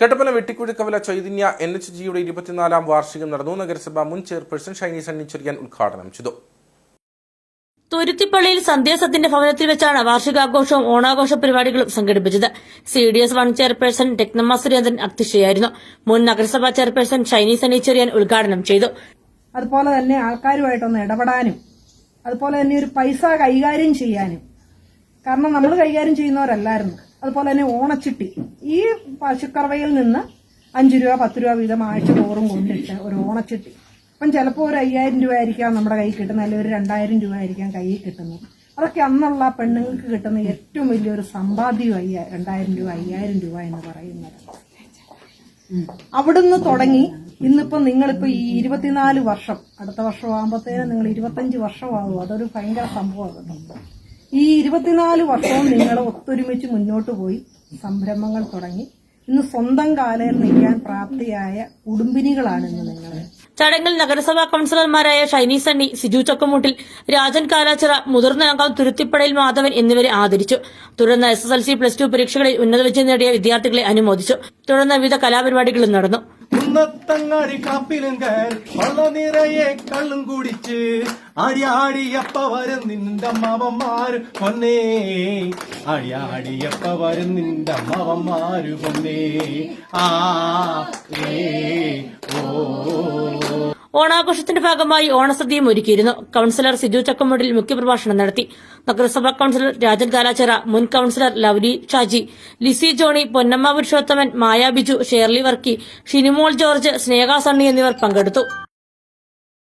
Kattappana Vettikuzhakkavala Chaitanya N H ജിയുടെ ഇരുപത്തിനാലാം വാർഷികം നടന്നു. നഗരസഭ മുൻ ചെയർപേഴ്സൺ ഷൈനി സണ്ണി ചെറിയാൻ ഉദ്ഘാടനം ചെയ്തു. തുരുത്തിപ്പള്ളിയിൽ സന്ധ്യാസത്തിന്റെ ഭവനത്തിൽ വെച്ചാണ് വാർഷികാഘോഷവും ഓണാഘോഷ പരിപാടികളും സംഘടിപ്പിച്ചത്. C D S one chairperson Rathnamma Surendran അധ്യക്ഷയായിരുന്നു. മുൻ നഗരസഭാ ചെയർപേഴ്സൺ ഷൈനി സണ്ണി ചെറിയാൻ ഉദ്ഘാടനം ചെയ്തു. അതുപോലെ തന്നെ ആൾക്കാരുമായിട്ടൊന്ന് ഇടപെടാനും അതുപോലെ തന്നെ ഒരു പൈസ കൈകാര്യം ചെയ്യാനും. കാരണം നമ്മൾ കൈകാര്യം ചെയ്യുന്നവരല്ലായിരുന്നു. അതുപോലെ തന്നെ ഓണച്ചിട്ടി. ഈ പശുക്കറവയിൽ നിന്ന് അഞ്ച് രൂപ പത്ത് രൂപ വീതം ആഴ്ച തോറും കൊണ്ടിട്ട് ഒരു ഓണച്ചിട്ടി. അപ്പം ചിലപ്പോൾ ഒരു അയ്യായിരം രൂപ ആയിരിക്കാം നമ്മുടെ കയ്യിൽ കിട്ടുന്നത് അല്ലെങ്കിൽ ഒരു രണ്ടായിരം രൂപ ആയിരിക്കാം കയ്യിൽ കിട്ടുന്നത്. അതൊക്കെ അന്നുള്ള പെണ്ണുങ്ങൾക്ക് കിട്ടുന്ന ഏറ്റവും വലിയൊരു സമ്പാദ്യം അയ്യ രണ്ടായിരം രൂപ അയ്യായിരം രൂപ എന്ന് പറയുന്നത്. അവിടുന്ന് തുടങ്ങി ഇന്നിപ്പോ നിങ്ങളിപ്പോ ഈ ഇരുപത്തിനാല് വർഷം അടുത്ത വർഷം ആകുമ്പോഴത്തേനും നിങ്ങൾ ഇരുപത്തഞ്ച് വർഷമാകും അതൊരു ഭയങ്കര സംഭവമാണ് ഈ ഇരുപത്തിനാല് വർഷവും നിങ്ങൾ ഒത്തൊരുമിച്ച് മുന്നോട്ട് പോയി സംരംഭങ്ങൾ തുടങ്ങി. ഇന്ന് സ്വന്തം കാലയിൽ നിൽക്കാൻ പ്രാപ്തിയായ കുടുംബിനികളാണ് ഇന്ന് നിങ്ങൾ ചടങ്ങിൽ നഗരസഭാ കൌൺസിലർമാരായ ഷൈനി സണ്ണി സിജു ചക്കമൂട്ടിൽ രാജൻ കാലാച്ചിറ മുതിർന്ന അംഗം തുരുത്തിപ്പടയിൽ മാധവൻ എന്നിവരെ ആദരിച്ചു. തുടർന്ന് S S L C plus two പരീക്ഷകളിൽ ഉന്നത വിജയം നേടിയ വിദ്യാർത്ഥികളെ അനുമോദിച്ചു. തുടർന്ന് വിവിധ കലാപരിപാടികളും നടന്നു. കുന്നത്തങ്ങാടി നിറയെ വരും പൊന്നേ. വരും പൊന്നേ. ഓ. ഓണാഘോഷത്തിന്റെ ഭാഗമായി ഓണസദ്യയും ഒരുക്കിയിരുന്നു. കൌൺസിലർ സിജു ചക്കമുടിൽ മുഖ്യപ്രഭാഷണം നടത്തി. നഗരസഭാ കൌൺസിലർ രാജൻ കാലാച്ചിറ മുൻ councillor lovely Shaji Lissy Johnny Ponnamma Purushothaman Maya Biju Shirley Varkey Shinimol George Sneha Sunny എന്നിവർ പങ്കെടുത്തു.